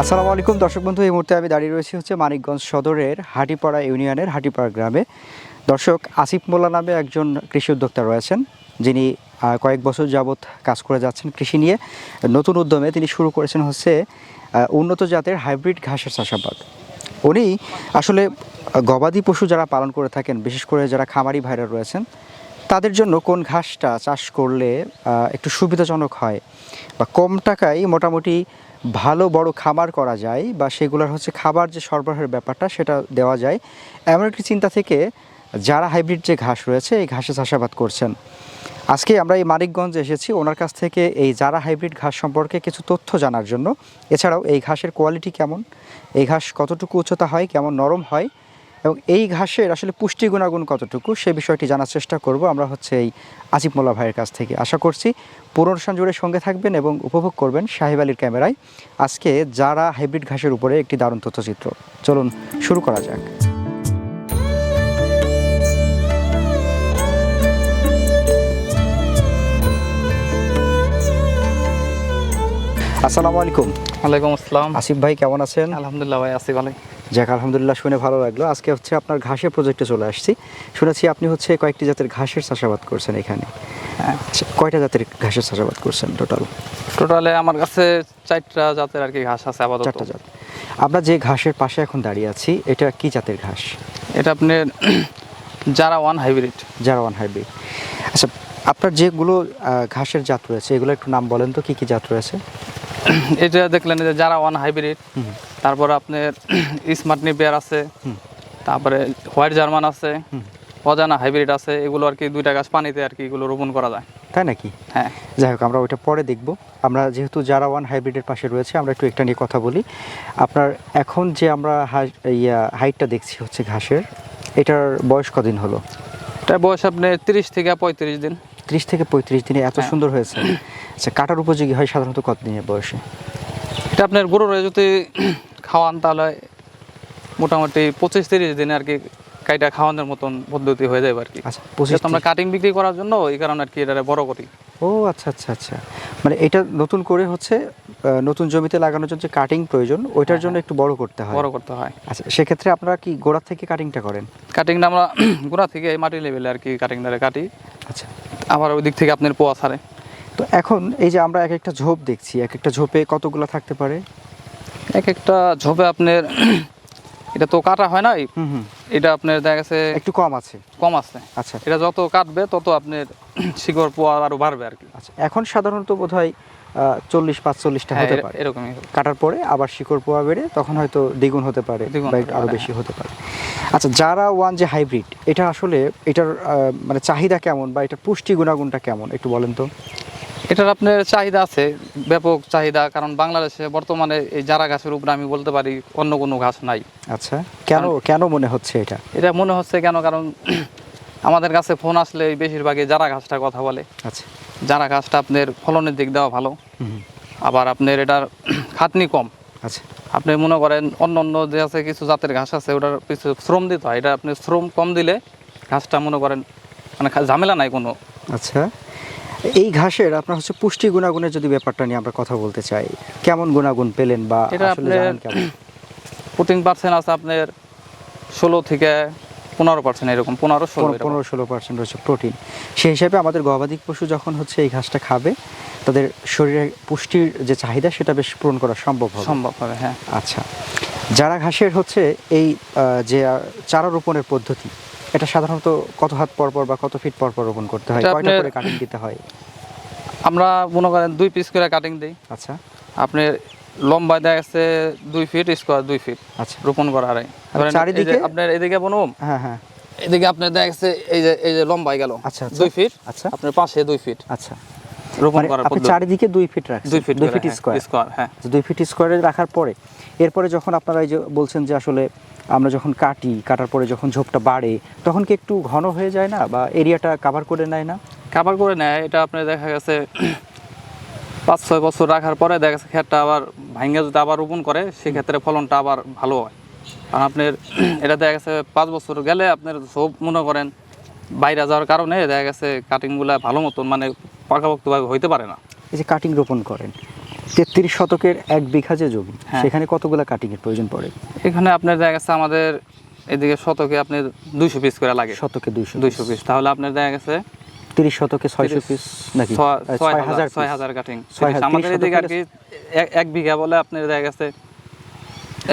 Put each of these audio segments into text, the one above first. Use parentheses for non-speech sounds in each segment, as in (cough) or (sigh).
আসসালামু আলাইকুম, দর্শক বন্ধু, এই মুহূর্তে আমি দাঁড়িয়ে রয়েছি হচ্ছে মানিকগঞ্জ সদরের হাটিপাড়া ইউনিয়নের হাটিপাড়া গ্রামে। দর্শক, আসিফ মোল্লা নামে একজন কৃষি উদ্যোক্তা রয়েছেন। যিনি কয়েক বছর যাবৎ কাজ করে যাচ্ছেন কৃষি নিয়ে। নতুন উদ্যমে তিনি শুরু করেছেন হচ্ছে উন্নত জাতের হাইব্রিড ঘাসের চাষাবাদ। উনি আসলে গবাদি পশু যারা পালন করে থাকেন, বিশেষ করে যারা খামারি ভাইরা রয়েছেন, তাদের জন্য কোন ঘাসটা চাষ করলে একটু সুবিধাজনক হয় বা কম টাকায় মোটামুটি ভালো বড় খামার করা যায় বা সেগুলোর হচ্ছে খাবার যে সরবরাহের ব্যাপারটা সেটা দেওয়া যায়। এমন একটি চিন্তা থেকে যারা হাইব্রিড যে ঘাস রয়েছে, এই ঘাসে চাষাবাদ করছেন, আজকে আমরা এই মানিকগঞ্জ এসেছি। ওনার কাছ থেকে এই যারা হাইব্রিড ঘাস সম্পর্কে কিছু তথ্য জানার জন্য। এছাড়াও এই ঘাসের কোয়ালিটি কেমন? এই ঘাস কতটুকু উচ্চতা হয়? কেমন নরম হয়? এবং এই ঘাসের আসলে পুষ্টি গুণাগুণ কতটুকু সে বিষয়টি জানার চেষ্টা করব। আমরা হচ্ছে এই আসিফ মোল্লা ভাইয়ের কাছ থেকে। আশা করছি পুরো জুড়ে সঙ্গে থাকবেন এবং উপভোগ করবেন সাহেব আলীর ক্যামেরায়। আজকে যারা হাইব্রিড ঘাসের উপরে একটি দারুণ তথ্যচিত্র। চলুন শুরু করা যাক। আসসালামু আলাইকুম। ওয়ালাইকুম আসসালাম। আসিফ ভাই কেমন আছেন? আলহামদুলিল্লাহ ভাই আছি ভালো যাক আলহামদুলিল্লাহ শুনে ভালো লাগল। আজকে হচ্ছে আপনার ঘাসের প্রজেক্টে চলে আসছি। শুনেছি আপনি হচ্ছে কয়েকটি জাতের ঘাসের চাষাবাদ করছেন এখানে। আচ্ছা, কয়টা জাতের ঘাসের চাষাবাদ করছেন টোটাল টোটালে আমার কাছে চারটা জাতের আর কি ঘাস আছে আপাতত। চারটা জাত। আমরা যে ঘাসের পাশে এখন দাঁড়িয়ে আছি এটা কি জাতের ঘাস? এটা আপনি যারা ওয়ান হাইব্রিড যারা ওয়ান হাইব্রিড আচ্ছা আপনার যেগুলো ঘাসের জাত রয়েছে এগুলো একটু নাম বলেন তো কি কি জাত রয়েছে? (clears throat) এটা দেখলেন যে যারা ওয়ান হাইব্রিড। তারপর আপনার (clears throat) স্মার্ট নিবিয়ার আছে তারপরে হোয়াইট জার্মান আছে। অজানা হাইব্রিড আছে এগুলো আর কি দুইটা গাছ পানিতে আর কি এগুলো রোপণ করা যায়। তাই নাকি? হ্যাঁ। যাই হোক আমরা ওইটা পরে দেখব। আমরা যেহেতু যারা ওয়ান হাইব্রিডের পাশে রয়েছে আমরা একটু একটা নিয়ে কথা বলি। আপনার এখন যে আমরা হাই- ইয়া হাইটটা দেখছি হচ্ছে ঘাসের এটার বয়স কদিন হলো? এটা বয়স আপনার তিরিশ থেকে পঁয়ত্রিশ দিন। ত্রিশ থেকে পঁয়ত্রিশ দিনে এত হ্যাঁ। সুন্দর হয়েছে। আচ্ছা কাটার উপযোগী হয় সাধারণত কতদিনের বয়সে? এটা আপনার গরুর যদি খাওয়ান তাহলে মোটামুটি পঁচিশ তিরিশ দিনে আর কি কাইটা খাওয়ানোর মতন পদ্ধতি হয়ে যাবে আর কি। আচ্ছা পঁচিশ আমরা কাটিং বিক্রি করার জন্য এই কারণে আর কি এটা বড় করি। ও আচ্ছা আচ্ছা আচ্ছা। মানে এটা নতুন করে হচ্ছে নতুন জমিতে লাগানোর জন্য যে কাটিং প্রয়োজন ওইটার জন্য একটু বড় করতে হয়। হ্যাঁ, বড় করতে হয়। আচ্ছা সেক্ষেত্রে আপনারা কি (clears throat) গোড়া থেকে কাটিংটা করেন? কাটিংটা আমরা গোড়া থেকে মাটি লেভেলে আর কি কাটিংটা কাটি। আচ্ছা। আবার ওই দিক থেকে আপনার পোয়া ছাড়ে। তো এখন এই যে আমরা এক একটা ঝোপ দেখছি এক একটা ঝোপে কতগুলো থাকতে পারে? এক একটা ঝোপে আপনার (clears throat) এটা তো কাটা হয় নাই? হুম হুম। এটা আপনার দেখা গেছে একটু কম আছে। কম আছে। আচ্ছা। এটা যত কাটবে তত আপনার (clears throat) শিকড় পোয়া আরও বাড়বে আর কি। আচ্ছা এখন সাধারণত বোধ হয় চল্লিশ পাঁচচল্লিশটা হ্যাঁ, হতে পারে। এরকমই কাটার পরে আবার শিকড় পোয়া বেড়ে তখন হয়তো দ্বিগুণ হতে পারে দ্বিগুণ বা হতে একটু আরও পারে, বেশি হতে পারে। আচ্ছা যারা ওয়ান যে হাইব্রিড এটা আসলে এটার মানে চাহিদা কেমন বা এটার পুষ্টি গুণাগুণটা কেমন একটু বলেন তো। এটার আপনার চাহিদা আছে ব্যাপক চাহিদা কারণ বাংলাদেশে বর্তমানে এই জারা গাছের উপরে আমি বলতে পারি অন্য কোনো ঘাস নাই। আচ্ছা কেন কেন মনে হচ্ছে এটা? এটা মনে হচ্ছে কেন? কারণ (clears throat) আমাদের কাছে ফোন আসলে বেশিরভাগই জারা ঘাসটা কথা বলে। আচ্ছা। জারা ঘাসটা আপনার ফলনের দিক দেওয়া ভালো আবার আপনার এটার (clears throat) খাটনি কম। আচ্ছা। আপনি মনে করেন অন্য অন্য যে আছে কিছু জাতের ঘাস আছে ওটার কিছু শ্রম দিতে হয় এটা আপনি শ্রম কম দিলে ঘাসটা মনে করেন মানে ঝামেলা নাই কোনো। আচ্ছা। এই ঘাসের আপনার হচ্ছে পুষ্টি গুণাগুণের যদি ব্যাপারটা নিয়ে আমরা কথা বলতে চাই কেমন গুণাগুণ পেলেন বা এটা আপনার- (clears throat) প্রোটিন পার্সেন্ট আছে আপনার ষোলো থেকে পনেরো পার্সেন্ট এরকম পনেরো ষোলো পনেরো- ষোলো পার্সেন্ট হচ্ছে প্রোটিন সেই হিসাবে আমাদের গবাদি পশু যখন হচ্ছে এই ঘাসটা খাবে তাদের শরীরে পুষ্টির যে চাহিদা সেটা বেশ পূরণ করা সম্ভব হবে। সম্ভব হবে হ্যাঁ। আচ্ছা। যারা ঘাসের হচ্ছে এই যে চারা রোপণের পদ্ধতি এটা সাধারণত কত হাত পর পর বা কত ফিট পর পর রোপণ করতে হয়? কয়টা করে কাটিং দিতে হয়? আমরা মনে করেন দুই পিস করে কাটিং দিই। আচ্ছা। আপনি লম্বায় দেখা যাচ্ছে দুই ফিট স্কোয়ার দুই ফিট আচ্ছা। রোপণ করা আর চারিদিকে? আপনার এদিকে বনুম হ্যাঁ হ্যাঁ। এদিকে আপনার দেখা যাচ্ছে এই যে এই যে লম্বায় গেল। আচ্ছা, আচ্ছা। দুই ফিট আচ্ছা। আপনার পাশে দুই ফিট আচ্ছা। রোপণ মানে করার আপনি চারিদিকে দুই ফিট রাখছেন। দুই ফিট দুই ফিট হ্যাঁ, স্কোয়ার স্কোয়ার হ্যাঁ। দুই ফিট স্কোয়ারে রাখার পরে এরপরে যখন আপনারা এই যে বলছেন যে আসলে আমরা যখন কাটি কাটার পরে যখন ঝোপটা বাড়ে তখন কি একটু ঘন হয়ে যায় না? বা এরিয়াটা কাভার করে নেয় না? কাভার করে নেয় এটা আপনার দেখা গেছে পাঁচ ছয় বছর রাখার পরে দেখা গেছে ক্ষেতটা আবার ভাঙ্গে যদি আবার রোপণ করে সেক্ষেত্রে ফলনটা আবার ভালো হয়। কারণ আপনার (clears throat) এটা দেখা গেছে পাঁচ বছর গেলে আপনার সব মনে করেন বাইরে যাওয়ার কারণে দেখা গেছে কাটিংগুলো ভালো মতন মানে পাকাপোক্তভাবে হইতে পারে না। এই যে কাটিং রোপণ করেন তেত্রিশ শতকের এক বিঘা যে জমি হ্যাঁ। সেখানে কতগুলো কাটিং এর প্রয়োজন পড়ে? এখানে আপনার দেখা গেছে আমাদের এদিকে শতকে আপনার দুইশো পিস করে লাগে। শতকে দুইশো দুইশো পিস তাহলে আপনার দেখা গেছে তিরিশ শতকে ছয়শো পিস নাকি? ছয়- হাজার ছয় হাজার কাটিং আমাদের এদিকে আর কি এক- এক বিঘা বলে আপনার দেখা গেছে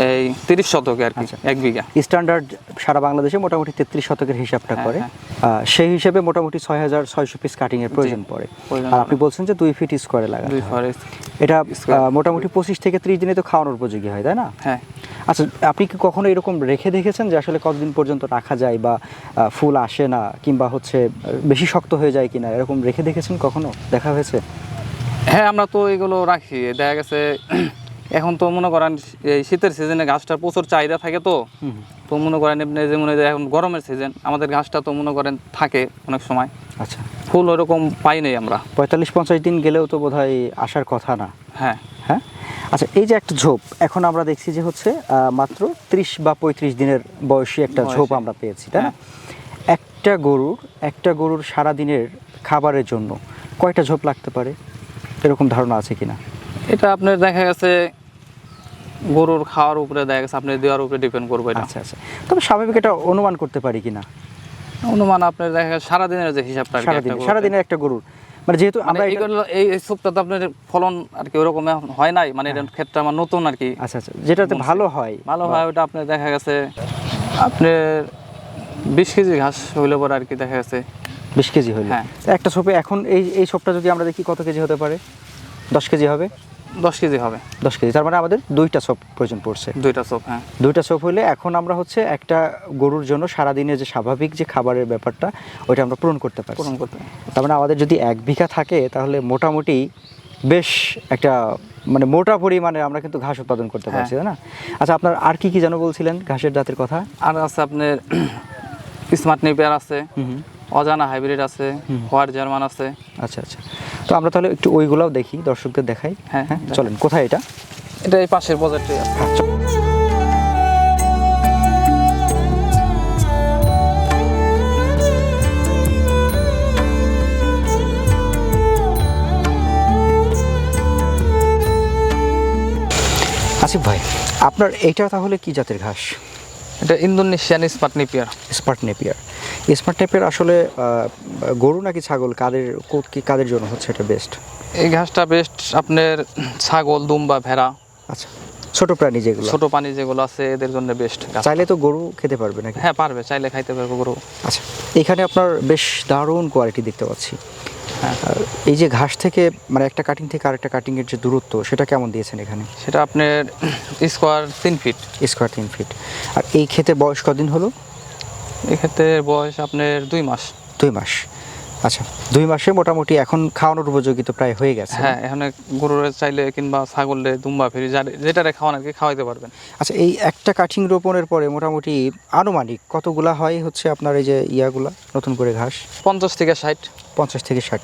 এই তিরিশ শতকে আর কি আচ্ছা। এক বিঘা। স্ট্যান্ডার্ড সারা বাংলাদেশে মোটামুটি তেত্রিশ শতকের হিসাবটা হ্যাঁ, করে। হ্যাঁ। সেই হিসেবে মোটামুটি ছয় হাজার ছয়শো পিস কাটিং এর প্রয়োজন পড়ে। আর আপনি বলছেন যে দুই ফিট স্কোয়ারে লাগা এটা মোটামুটি পঁচিশ থেকে ত্রিশ দিনে তো খাওয়ানোর উপযোগী হয় তাই না? হ্যাঁ। আচ্ছা আপনি কি কখনো এরকম রেখে দেখেছেন যে আসলে কতদিন পর্যন্ত রাখা যায় বা ফুল আসে না কিংবা হচ্ছে বেশি শক্ত হয়ে যায় কিনা? এরকম রেখে দেখেছেন কখনো? দেখা হয়েছে? হ্যাঁ আমরা তো এগুলো রাখি। দেখা গেছে (clears throat) এখন তো মনে করেন এই শীতের সিজনে গাছটার প্রচুর চাহিদা থাকে তো। তো মনে করেন এমনি যে মনে হয় এখন গরমের সিজন আমাদের গাছটা তো মনে করেন থাকে অনেক সময়। আচ্ছা। ফুল ওরকম পাই নাই আমরা। পঁয়তাল্লিশ পঞ্চাশ দিন গেলেও তো বোধহয় আসার কথা না। হ্যাঁ। আচ্ছা এই যে একটা ঝোপ এখন আমরা দেখছি যে হচ্ছে মাত্র ত্রিশ বা পঁয়ত্রিশ দিনের বয়সী একটা ঝোপ আমরা পেয়েছি তাই না? একটা গরুর একটা গরুর সারা দিনের খাবারের জন্য কয়টা ঝোপ লাগতে পারে? এরকম ধারণা আছে কিনা? এটা আপনার দেখা গেছে গরুর খাওয়ার উপরে দেখা গেছে আপনি দেওয়ার উপরে ডিপেন্ড করবে আচ্ছা আচ্ছা। তবে স্বাভাবিক এটা অনুমান করতে পারি কিনা? অনুমান আপনার দেখা গেছে সারাদিনের যে হিসাবটা সারাদিন সারাদিনের একটা গরুর। মানে যেহেতু মানে আমরা এই সপ্তাহে আপনার ফলন আর কি ওরকম হয় নাই মানে এটার ক্ষেত্রে আমার নতুন আর কি আচ্ছা আচ্ছা যেটাতে ভালো হয়। ভালো হয় ওটা আপনার দেখা গেছে আপনার বিশ কেজি ঘাস হইলে পরে আর কি দেখা গেছে। বিশ কেজি হলে হ্যাঁ। একটা সোপে এখন এই এই সোপটা যদি আমরা দেখি কত কেজি হতে পারে? দশ কেজি হবে? দশ কেজি হবে। দশ কেজি তার মানে আমাদের দুইটা ছোপ প্রয়োজন পড়ছে। দুইটা চোখ হ্যাঁ। দুইটা চোপ হলে এখন আমরা হচ্ছে একটা গরুর জন্য সারাদিনে যে স্বাভাবিক যে খাবারের ব্যাপারটা ওইটা আমরা পূরণ করতে পারি পূরণ করতে তার মানে আমাদের যদি এক বিঘা থাকে তাহলে মোটামুটি বেশ একটা মানে মোটা পরিমাণে আমরা কিন্তু ঘাস উৎপাদন করতে হ্যাঁ। পারছি তাই না? আচ্ছা আপনার আর কি কি যেন বলছিলেন ঘাসের জাতের কথা? আর আছে আপনার স্মার্ট নেপিয়ার আছে। অজানা হাইব্রিড আছে হোয়াইট জার্মান আছে। আচ্ছা আচ্ছা। তো আমরা তাহলে একটু ওইগুলাও দেখি দর্শকদের দেখাই। হ্যাঁ, হ্যাঁ চলেন কোথায় এটা? এটা এই পাশের প্রজেক্টে আছে হ্যাঁ, আসিফ ভাই আপনার এইটা তাহলে কি জাতের ঘাস? এটা Indonesian smart Napier. Smart Napier. Smart Napier আসলে গরু নাকি ছাগল? কাদের কো- কাদের জন্য হচ্ছে এটা বেস্ট এই ঘাসটা বেস্ট আপনার ছাগল দুম্বা ভেড়া। আচ্ছা ছোট প্রাণী যেগুলো। ছোট প্রাণী যেগুলো আছে এদের জন্য বেস্ট চাইলে তো গরু খেতে পারবে নাকি? হ্যাঁ পারবে চাইলে খাইতে পারবে গরু। আচ্ছা এখানে আপনার বেশ দারুণ কোয়ালিটি দেখতে পাচ্ছি। এই যে ঘাস থেকে মানে একটা কাটিং থেকে আরেকটা কাটিং এর যে দূরত্ব সেটা কেমন দিয়েছেন এখানে? সেটা আপনার স্কোয়ার তিন ফিট স্কোয়ার তিন ফিট আর এই ক্ষেতে বয়স কদিন হলো? এক্ষেত্রে বয়স আপনার দুই মাস। দুই মাস। আচ্ছা দুই মাসে মোটামুটি এখন খাওয়ানোর উপযোগী তো প্রায় হয়ে গেছে। হ্যাঁ এখানে গরুর চাইলে কিংবা ছাগলে দুম্বা ফেরি যেটারে খাওয়ান আর কি খাওয়াইতে পারবেন। আচ্ছা এই একটা কাঠিং রোপণের পরে মোটামুটি আনুমানিক কতগুলা হয় হচ্ছে আপনার এই যে ইয়াগুলা নতুন করে ঘাস? পঞ্চাশ থেকে ষাট। পঞ্চাশ থেকে ষাট।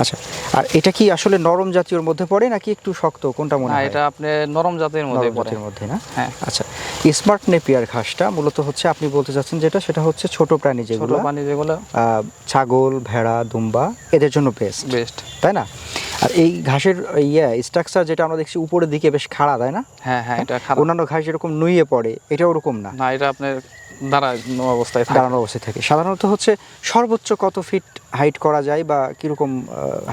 আচ্ছা আর এটা কি আসলে নরম জাতীয়র মধ্যে পড়ে নাকি একটু শক্ত? কোনটা মনে হয়? এটা আপনি নরম জাতের মধ্যে পড়ে। মধ্যে না? হ্যাঁ। আচ্ছা স্মার্ট নেপিয়ার ঘাসটা মূলত হচ্ছে আপনি বলতে চাচ্ছেন যেটা সেটা হচ্ছে ছোট প্রাণী যেগুলো পানি যেগুলো। ছাগল ভেড়া দুম্বা এদের জন্য বেস্ট বেস্ট তাই না? আর এই ঘাসের ইয়ে স্ট্রাকচার যেটা আমরা দেখছি উপরের দিকে বেশ খাড়া তাই না? হ্যাঁ হ্যাঁ এটা অন্যান্য ঘাস যেরকম নুইয়ে পড়ে এটা ওরকম না? না এটা আপনার দাঁড়া অবস্থায় দাঁড়ানো অবস্থায় থাকে। সাধারণত হচ্ছে সর্বোচ্চ কত ফিট হাইট করা যায় বা কীরকম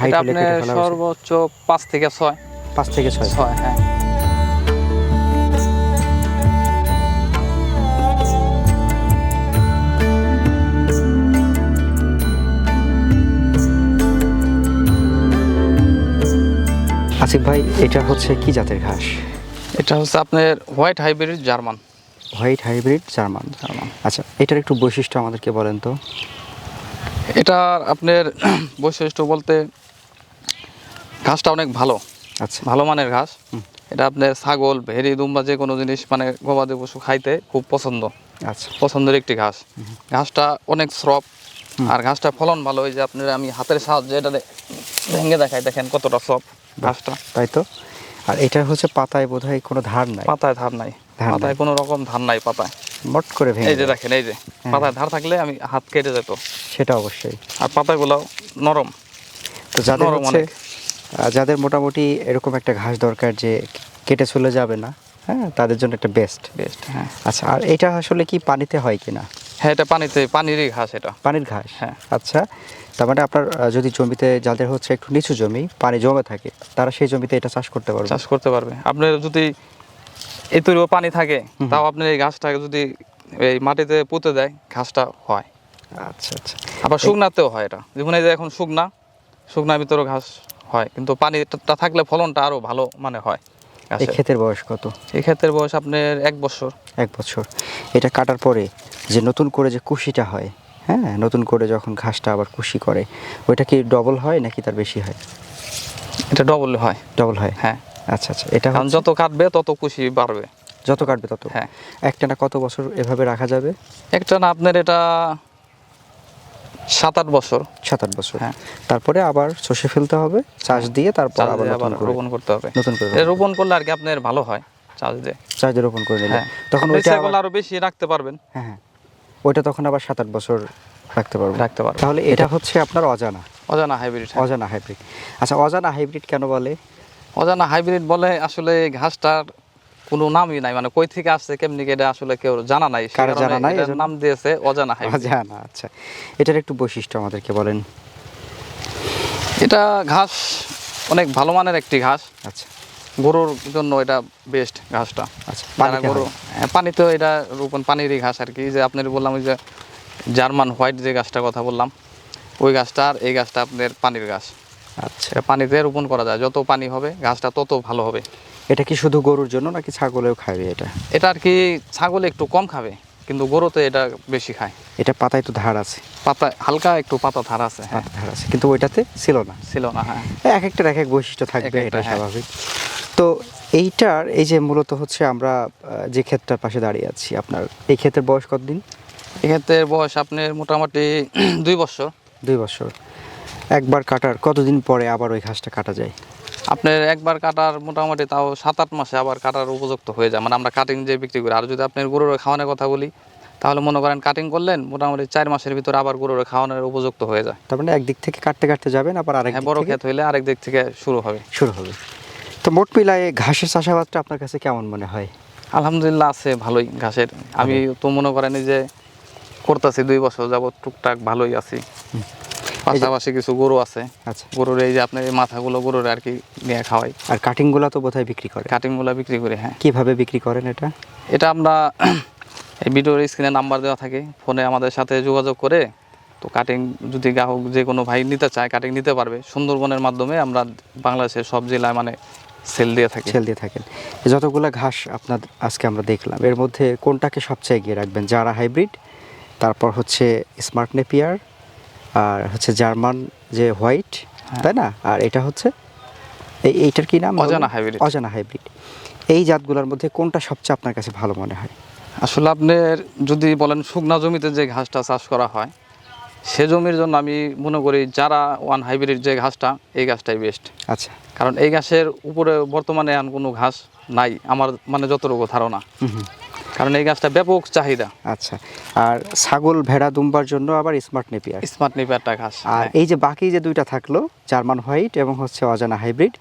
হাইট হলে? সর্বোচ্চ পাঁচ থেকে ছয়। পাঁচ থেকে ছয়। ছয় হ্যাঁ। আসিফ ভাই এটা হচ্ছে কি জাতের ঘাস? এটা হচ্ছে আপনার white hybrid German white hybrid German. German আচ্ছা এটার একটু বৈশিষ্ট্য আমাদেরকে বলেন তো। এটার আপনার (clears throat) বৈশিষ্ট্য বলতে ঘাসটা অনেক ভালো। আচ্ছা। ভালো মানের ঘাস। এটা আপনার ছাগল ভেড়ি দুম্বা যে কোনো জিনিস মানে গবাদি পশু খাইতে খুব পছন্দ। আচ্ছা। পছন্দের একটি ঘাস। ঘাসটা অনেক স্রব। আর ঘাসটা ফলন ভালো ওই যে আপনার আমি হাতের সাহায্যে এটা ভেঙে দেখাই দেখেন কতটা সব ঘাসটা। তাই তো। আর এটা হচ্ছে পাতায় বোধহয় কোনো ধার নাই। পাতায় ধার নাই। পাতায় কোনো রকম ধার নাই পাতায়। মট করে ভেঙে এই যে দেখেন এই যে পাতায় ধার থাকলে আমি হাত কেটে যেত। সেটা অবশ্যই। আর পাতাগুলো নরম। তো যাদের হচ্ছে যাদের মোটামুটি এরকম একটা ঘাস দরকার যে কেটে চলে যাবে না হ্যাঁ তাদের জন্য একটা বেস্ট বেস্ট হ্যাঁ। আচ্ছা আর এটা আসলে কি পানিতে হয় কিনা? হ্যাঁ এটা পানিতে পানিরই ঘাস এটা। পানির ঘাস? হ্যাঁ। আচ্ছা তার মানে আপনার যদি জমিতে যাদের হচ্ছে একটু নিচু জমি পানি জমে থাকে তারা সেই জমিতে এটা চাষ করতে পারবে। চাষ করতে পারবে। আপনার যদি এই তৈরি পানি থাকে তাও আপনি এই ঘাসটাকে যদি এই মাটিতে পুঁতে দেয় ঘাসটা হয়। আচ্ছা আচ্ছা। আবার শুকনাতেও হয় এটা। যেমন এই যে এখন শুকনা শুকনার ভিতরেও ঘাস হয় কিন্তু পানিটা থাকলে ফলনটা আরও ভালো মানে হয় এই ক্ষেতের বয়স কত? এই ক্ষেত্রের বয়স আপনার এক বছর। এক বছর। এটা কাটার পরে যে নতুন করে যে কুশিটা হয় হ্যাঁ নতুন করে যখন ঘাসটা আবার কুশি করে ওইটা কি ডবল হয় নাকি তার বেশি হয়? এটা ডবল হয়। ডবল হয়? হ্যাঁ। আচ্ছা আচ্ছা এটা কারণ যত কাটবে তত খুশি বাড়বে। যত কাটবে তত। হ্যাঁ। একটা না কত বছর এভাবে রাখা যাবে? একটা না আপনার এটা সাত আট বছর। সাত আট বছর। হ্যাঁ। তারপরে আবার চষে ফেলতে হবে চাষ দিয়ে তারপর আবার নতুন রোপণ করতে হবে। নতুন করে রোপণ করলে আর কি আপনার ভালো হয় চাষ দিয়ে। চাষ দিয়ে রোপণ করে নিলে। হ্যাঁ। তখন ওইটা আরও বেশি রাখতে পারবেন। হ্যাঁ হ্যাঁ। ওইটা তখন আবার সাত আট বছর রাখতে পারব। রাখতে পারবেন তাহলে এটা হচ্ছে আপনার অজানা। অজানা হাইব্রিড অজানা হাইব্রিড। আচ্ছা অজানা হাইব্রিড কেন বলে? অজানা হাইব্রিড বলে আসলে ঘাসটার কোনো নামই নাই। মানে কই থেকে আসছে কেমনি এটা আসলে কেউ জানা নাই। কারও জানা নাই, নাম দিয়েছে অজানা হাইব্রিড অজানা আচ্ছা। এটার একটু বৈশিষ্ট্য আমাদেরকে বলেন। এটা ঘাস অনেক ভালো মানের একটি ঘাস। আচ্ছা। গরুর জন্য এটা বেস্ট ঘাসটা। আচ্ছা গরু পানি তো এটা রোপণ পানিরই ঘাস আর কি। যে আপনার বললাম ওই যে জার্মান হোয়াইট যে গাছটা কথা বললাম ওই গাছটা আর এই গাছটা আপনার পানির গাছ আচ্ছা পানিতে রোপণ করা যায়। যত পানি হবে গাছটা তত ভালো হবে। এটা কি শুধু গরুর জন্য নাকি ছাগলেও খাবে এটা? এটা আর কি ছাগলে একটু কম খাবে কিন্তু গরুতে এটা বেশি খায়। এটা পাতায় তো ধার আছে। পাতা হালকা একটু পাতা ধার আছে হ্যাঁ। ধার আছে কিন্তু ওইটাতে ছিল না। ছিল না হ্যাঁ। এক একটার এক এক বৈশিষ্ট্য থাকবে এটা হ্যাঁ। স্বাভাবিক। তো এইটার এই যে মূলত হচ্ছে আমরা যে ক্ষেতটার পাশে দাঁড়িয়ে আছি আপনার এই ক্ষেতের বয়স কতদিন? এক্ষেত্রে বয়স আপনার মোটামুটি দুই বছর। দুই বছর। একবার কাটার কতদিন পরে আবার ওই ঘাসটা কাটা যায়? আপনার একবার কাটার মোটামুটি তাও সাত আট মাসে আবার কাটার উপযুক্ত হয়ে যায়। মানে আমরা কাটিং যে বিক্রি করি আর যদি আপনার গরুর খাওয়ানোর কথা বলি তাহলে মনে করেন কাটিং করলেন মোটামুটি চার মাসের ভিতরে আবার গরুর খাওয়ানোর উপযুক্ত হয়ে যায়। তার মানে একদিক থেকে কাটতে কাটতে যাবেন আবার আরেক হ্যাঁ বড় ক্ষেত হইলে আরেক দিক থেকে শুরু হবে। শুরু হবে। তো মোট মিলায়ে ঘাসের চাষাবাদটা আপনার কাছে কেমন মনে হয়? আলহামদুলিল্লাহ আছে ভালোই ঘাসের। আমি তো মনে করেন যে করতেছি দুই বছর যাবত টুকটাক ভালোই আছি। পাশাপাশি কিছু গরু আছে। আচ্ছা। গরুর এই যে আপনার এই মাথাগুলো গরুর আর কি নিয়ে খাওয়াই। আর কাটিংগুলো তো বোধহয় বিক্রি করে। কাটিংগুলো বিক্রি করে হ্যাঁ। কীভাবে বিক্রি করেন এটা? এটা আমরা (clears throat) এই ভিডিওর স্ক্রিনে নাম্বার দেওয়া থাকে ফোনে আমাদের সাথে যোগাযোগ করে তো কাটিং যদি গ্রাহক যে কোনো ভাই নিতে চায় কাটিং নিতে পারবে। সুন্দরবনের মাধ্যমে আমরা বাংলাদেশের সব জেলায় মানে সেল দিয়ে থাকি। সেল দিয়ে থাকেন। যতগুলো ঘাস আপনার আজকে আমরা দেখলাম এর মধ্যে কোনটাকে সবচেয়ে এগিয়ে রাখবেন? যারা হাইব্রিড তারপর হচ্ছে স্মার্ট নেপিয়ার আর হচ্ছে জার্মান যে হোয়াইট তাই না? আর এটা হচ্ছে এই এইটার কি নাম? অজানা হাইব্রিড অজানা হাইব্রিড এই জাতগুলোর মধ্যে কোনটা সবচেয়ে আপনার কাছে ভালো মনে হয়? আসলে আপনার যদি বলেন শুকনা জমিতে যে ঘাসটা চাষ করা হয় সে জমির জন্য আমি মনে করি যারা ওয়ান হাইব্রিড যে ঘাসটা এই ঘাসটাই বেস্ট আচ্ছা। কারণ এই ঘাসের উপরে বর্তমানে আর কোনো ঘাস নাই আমার মানে যতটুকু ধারণা। কারণ এই গাছটা ব্যাপক চাহিদা। আচ্ছা আর ছাগল ভেড়া দুম্বার জন্য আবার স্মার্ট নেপিয়ার। স্মার্ট নেপিয়ারটা ঘাস আর হ্যাঁ। এই যে বাকি যে দুইটা থাকল জার্মান হোয়াইট এবং হচ্ছে অজানা হাইব্রিড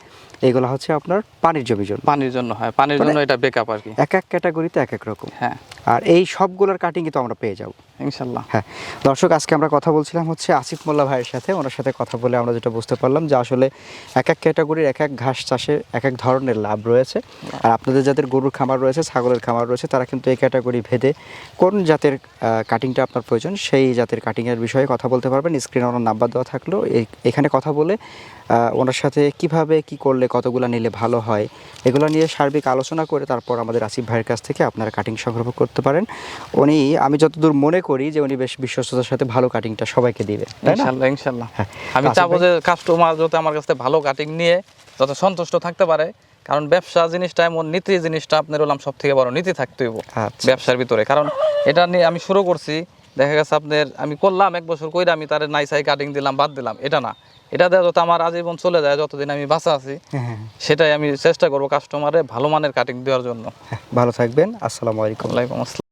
এগুলো হচ্ছে আপনার পানির জমির জন্য। পানির জন্য হয় পানির মানে- জন্য এটা বেকআপ আর কি। এক এক ক্যাটাগরিতে এক এক রকম। হ্যাঁ। আর এই সবগুলোর কাটিং তো আমরা পেয়ে যাব। ইনশাল্লাহ হ্যাঁ দর্শক আজকে আমরা কথা বলছিলাম হচ্ছে আসিফ মোল্লা ভাইয়ের সাথে। ওনার সাথে কথা বলে আমরা যেটা বুঝতে পারলাম যে আসলে এক এক ক্যাটাগরির এক এক ঘাস চাষে এক এক ধরনের লাভ রয়েছে। আর আপনাদের যাদের গরুর খামার রয়েছে ছাগলের খামার রয়েছে তারা কিন্তু এই ক্যাটাগরি ভেদে কোন জাতের কাটিংটা আপনার প্রয়োজন সেই জাতের কাটিংয়ের বিষয়ে কথা বলতে পারবেন। স্ক্রিনে ওনার নাম্বার দেওয়া থাকল। এই- এখানে কথা বলে ওনার সাথে কীভাবে কি করলে কতগুলো নিলে ভালো হয় এগুলো নিয়ে সার্বিক আলোচনা করে তারপর আমাদের আসিফ ভাইয়ের কাছ থেকে আপনারা কাটিং সংগ্রহ করতে পারেন উনি আমি যতদূর মনে করি যে উনি বেশ বিশ্বস্ততার সাথে ভালো কাটিংটা সবাইকে দিবে ইনশাল্লাহ ইনশাল্লাহ হ্যাঁ। আমি চাবো যে কাস্টমার যাতে আমার কাছে ভালো কাটিং নিয়ে যাতে সন্তুষ্ট থাকতে পারে কারণ ব্যবসা জিনিসটা এমন নীতি জিনিসটা আপনার হলাম সব থেকে বড় নীতি থাকতে হইব আচ্ছা। ব্যবসার ভিতরে কারণ এটা নিয়ে আমি শুরু করছি দেখা গেছে আপনার আমি করলাম এক বছর কইরা আমি তার নাইসাই কাটিং দিলাম বাদ দিলাম এটা না। এটা দেওয়া যত আমার আজীবন চলে যায় যতদিন আমি বাঁচা আছি হ্যাঁ, হ্যাঁ, সেটাই আমি চেষ্টা করব কাস্টমারে ভালো মানের কাটিং দেওয়ার জন্য। হ্যাঁ, ভালো থাকবেন আসসালামু আলাইকুম। আলাইকুম আসসালাম।